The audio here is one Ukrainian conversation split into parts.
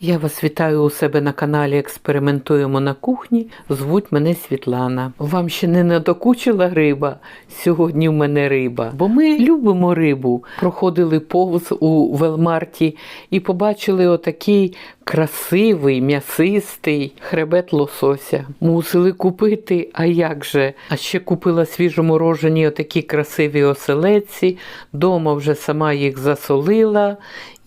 Я вас вітаю у себе на каналі Експериментуємо на кухні. Звуть мене Світлана. Вам ще не надокучила риба? Сьогодні в мене риба. Бо ми любимо рибу. Проходили повз у Велмарті і побачили отакий красивий, м'ясистий хребет лосося. Мусили купити, а як же? А ще купила свіжоморожені отакі красиві оселедці. Дома вже сама їх засолила.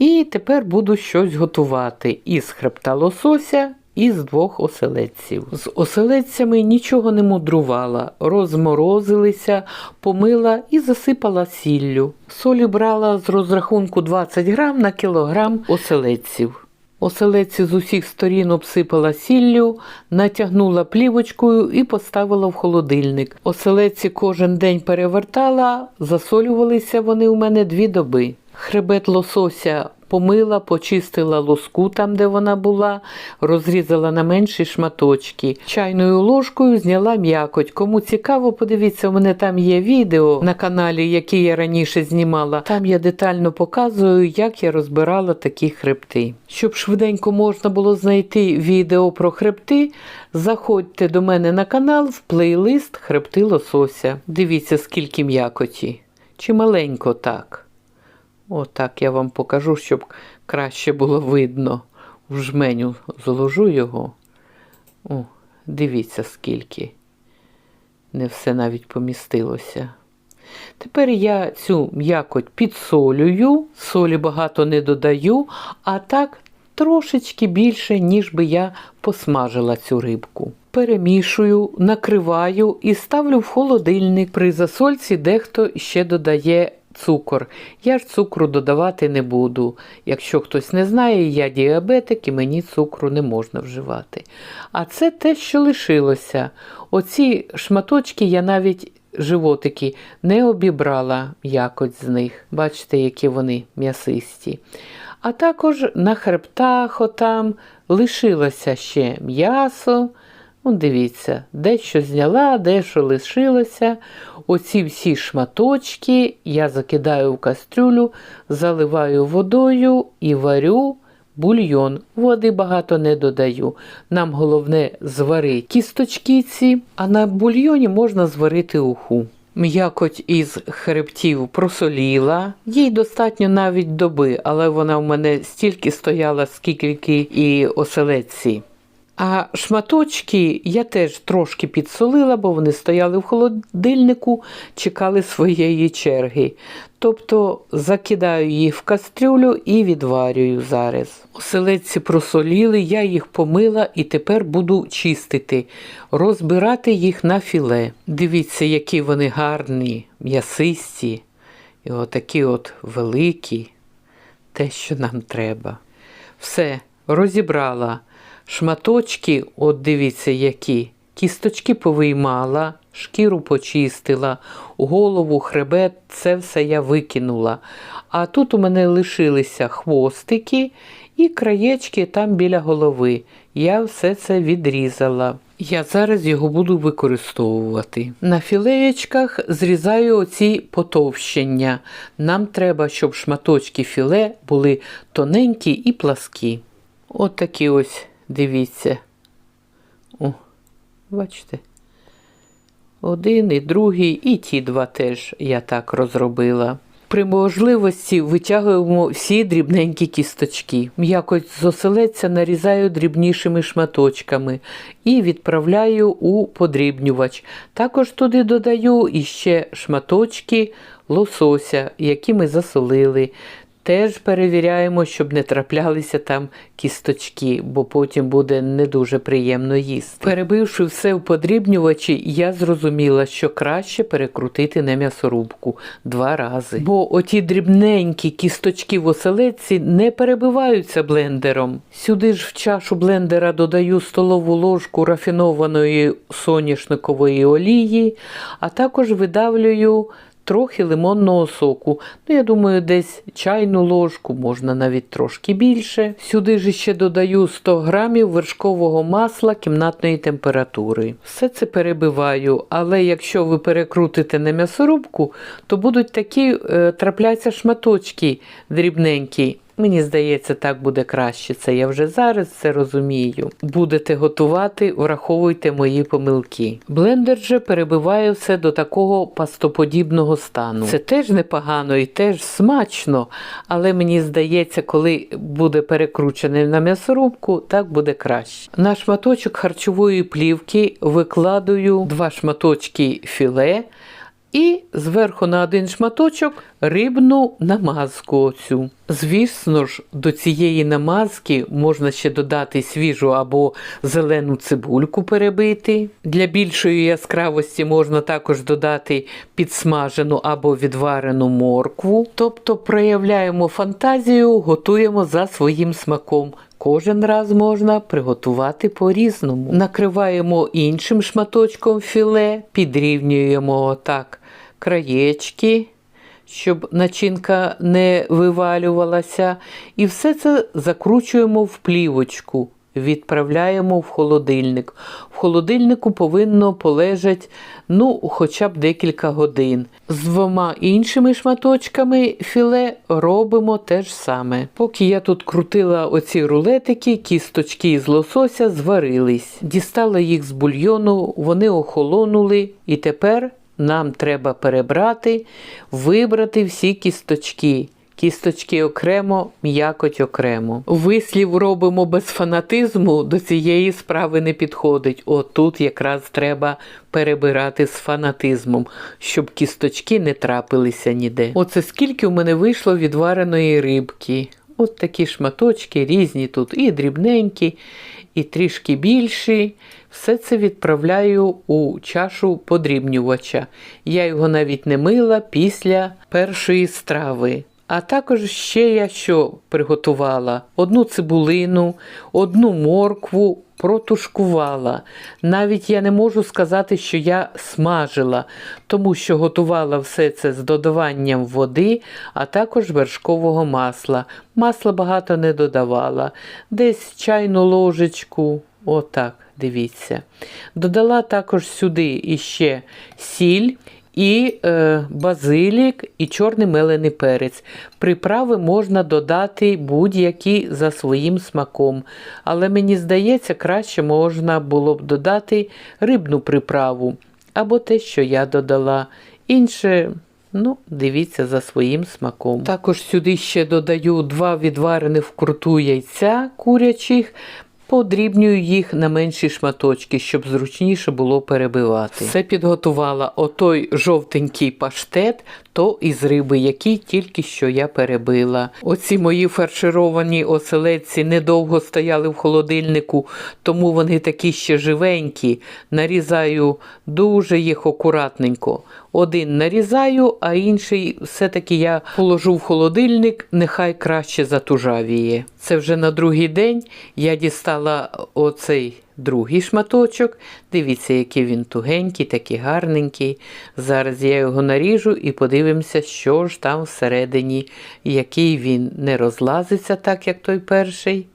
І тепер буду щось готувати із хребта лосося і з двох оселедців. З оселедцями нічого не мудрувала, розморозилися, помила і засипала сіллю. Солі брала з розрахунку 20 грам на кілограм оселедців. Оселедці з усіх сторін обсипала сіллю, натягнула плівочкою і поставила в холодильник. Оселедці кожен день перевертала, засолювалися вони у мене дві доби. Хребет лосося помила, почистила лоску там, де вона була, розрізала на менші шматочки. Чайною ложкою зняла м'якоть. Кому цікаво, подивіться, у мене там є відео на каналі, яке я раніше знімала. Там я детально показую, як я розбирала такі хребти. Щоб швиденько можна було знайти відео про хребти, заходьте до мене на канал в плейлист Хребти лосося. Дивіться, скільки м'якоті. Чи маленько так. Отак я вам покажу, щоб краще було видно. В жменю зложу його. О, дивіться, скільки. Не все навіть помістилося. Тепер я цю м'якоть підсолюю, солі багато не додаю, а так трошечки більше, ніж би я посмажила цю рибку. Перемішую, накриваю і ставлю в холодильник. При засольці дехто ще додає цукор. Я ж цукру додавати не буду. Якщо хтось не знає, я діабетик і мені цукру не можна вживати. А це те, що лишилося. Оці шматочки я навіть животики не обібрала якось з них. Бачите, які вони м'ясисті. А також на хребтах отам лишилося ще м'ясо. Ну, дивіться, дещо зняла, дещо лишилося. Оці всі шматочки я закидаю в кастрюлю, заливаю водою і варю бульйон. Води багато не додаю. Нам головне зварити кісточки ці, а на бульйоні можна зварити уху. М'якоть із хребтів просоліла, їй достатньо навіть доби, але вона в мене стільки стояла, скільки і оселедці. А шматочки я теж трошки підсолила, бо вони стояли в холодильнику, чекали своєї черги. Тобто закидаю їх в кастрюлю і відварюю зараз. Оселедці просоліли, я їх помила і тепер буду чистити, розбирати їх на філе. Дивіться, які вони гарні, м'ясисті, і отакі от великі, те, що нам треба. Все, розібрала. Шматочки, от дивіться, які. Кісточки повиймала, шкіру почистила, голову, хребет, це все я викинула. А тут у мене лишилися хвостики і краєчки там біля голови. Я все це відрізала. Я зараз його буду використовувати. На філеєчках зрізаю оці потовщення. Нам треба, щоб шматочки філе були тоненькі і пласкі. От такі ось. Дивіться. О, бачите? Один і другий, і ті два теж я так розробила. При можливості витягуємо всі дрібненькі кісточки. М'якоть з оселедця нарізаю дрібнішими шматочками і відправляю у подрібнювач. Також туди додаю іще шматочки лосося, які ми засолили. Теж перевіряємо, щоб не траплялися там кісточки, бо потім буде не дуже приємно їсти. Перебивши все в подрібнювачі, я зрозуміла, що краще перекрутити на м'ясорубку два рази. Бо оті дрібненькі кісточки в оселедці не перебиваються блендером. Сюди ж в чашу блендера додаю столову ложку рафінованої соняшникової олії, а також видавлюю трохи лимонного соку. Ну, я думаю, десь чайну ложку, можна навіть трошки більше. Сюди ж ще додаю 100 грамів вершкового масла кімнатної температури. Все це перебиваю, але якщо ви перекрутите на м'ясорубку, то будуть такі е, трапляться шматочки дрібненькі. Мені здається, так буде краще. Це я вже зараз це розумію. Будете готувати, враховуйте мої помилки. Блендер же перебиває все до такого пастоподібного стану. Це теж непогано і теж смачно, але мені здається, коли буде перекручений на м'ясорубку, так буде краще. На шматочок харчової плівки викладаю два шматочки філе. І зверху на один шматочок рибну намазку оцю. Звісно ж, до цієї намазки можна ще додати свіжу або зелену цибульку перебити. Для більшої яскравості можна також додати підсмажену або відварену моркву. Тобто проявляємо фантазію, готуємо за своїм смаком. Кожен раз можна приготувати по-різному. Накриваємо іншим шматочком філе, підрівнюємо отак краєчки, щоб начинка не вивалювалася. І все це закручуємо в плівочку, відправляємо в холодильник. В холодильнику повинно полежати ну, хоча б декілька годин. З двома іншими шматочками філе робимо те ж саме. Поки я тут крутила оці рулетики, кісточки з лосося зварились. Дістала їх з бульйону, вони охолонули і тепер нам треба перебрати, вибрати всі кісточки. Кісточки окремо, м'якоть окремо. Вислів робимо без фанатизму, до цієї справи не підходить. Отут якраз треба перебирати з фанатизмом, щоб кісточки не трапилися ніде. Оце скільки у мене вийшло відвареної рибки. От такі шматочки, різні тут і дрібненькі, і трішки більші. Все це відправляю у чашу подрібнювача. Я його навіть не мила після першої страви. А також ще я що приготувала: одну цибулину, одну моркву протушкувала. Навіть я не можу сказати, що я смажила, тому що готувала все це з додаванням води, а також вершкового масла. Масла багато не додавала, десь чайну ложечку, отак, дивіться. Додала також сюди іще сіль і е, базилік, і чорний мелений перець. Приправи можна додати будь-які за своїм смаком. Але мені здається, краще можна було б додати рибну приправу або те, що я додала. Інше. Ну, дивіться за своїм смаком. Також сюди ще додаю два відварених вкруту яйця курячих, Подрібнюю їх на менші шматочки, щоб зручніше було перебивати. Все підготувала отой жовтенький паштет, то із риби, який тільки що я перебила. Оці мої фаршировані оселедці недовго стояли в холодильнику, тому вони такі ще живенькі. Нарізаю дуже їх акуратненько. Один нарізаю, а інший все-таки я положу в холодильник, нехай краще затужавіє. Це вже на другий день я дістала оцей другий шматочок. Дивіться, який він тугенький, такий гарненький. Зараз я його наріжу і подивимося, що ж там всередині, який він не розлазиться, так як той перший.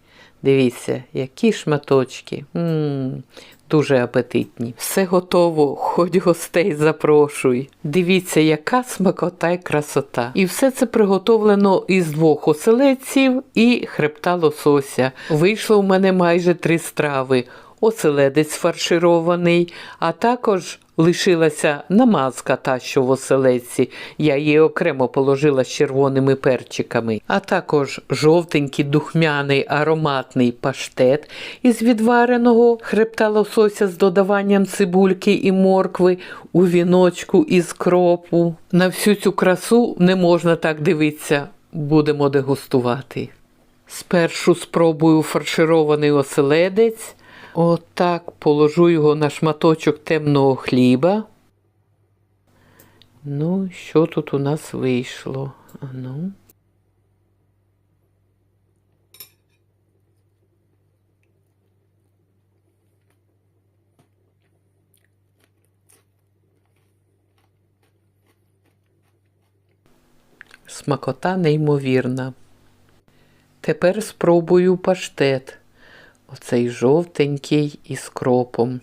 Дивіться, які шматочки. М -м, Дуже апетитні. Все готово, хоч гостей запрошуй. Дивіться, яка смакота й красота. І все це приготовлено із двох оселедців і хребта лосося. Вийшло в мене майже три страви оселедець фарширований, а також лишилася намазка та, що в оселедці. Я її окремо положила з червоними перчиками, а також жовтенький духмяний ароматний паштет із відвареного хребта лосося з додаванням цибульки і моркви у віночку із кропу. На всю цю красу не можна так дивитися, будемо дегустувати. Спершу спробую фарширований оселедець. Отак положу його на шматочок темного хліба. Ну, що тут у нас вийшло? Ну. Смакота неймовірна. Тепер спробую паштет оцей жовтенький із кропом.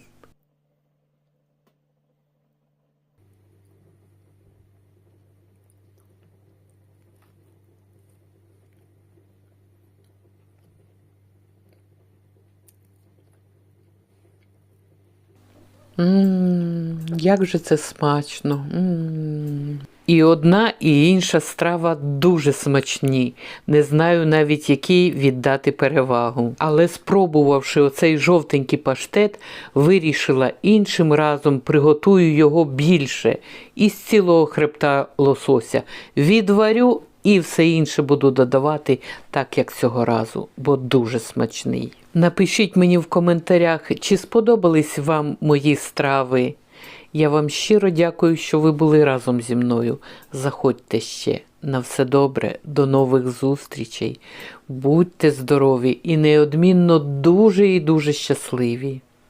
Ммм, як же це смачно. М -м, і одна, і інша страва дуже смачні. Не знаю навіть, якій віддати перевагу. Але спробувавши оцей жовтенький паштет, вирішила іншим разом приготую його більше із цілого хребта лосося. Відварю і все інше буду додавати так, як цього разу, бо дуже смачний. Напишіть мені в коментарях, чи сподобались вам мої страви. Я вам щиро дякую, що ви були разом зі мною. Заходьте ще. На все добре, до нових зустрічей. Будьте здорові і неодмінно дуже і дуже щасливі.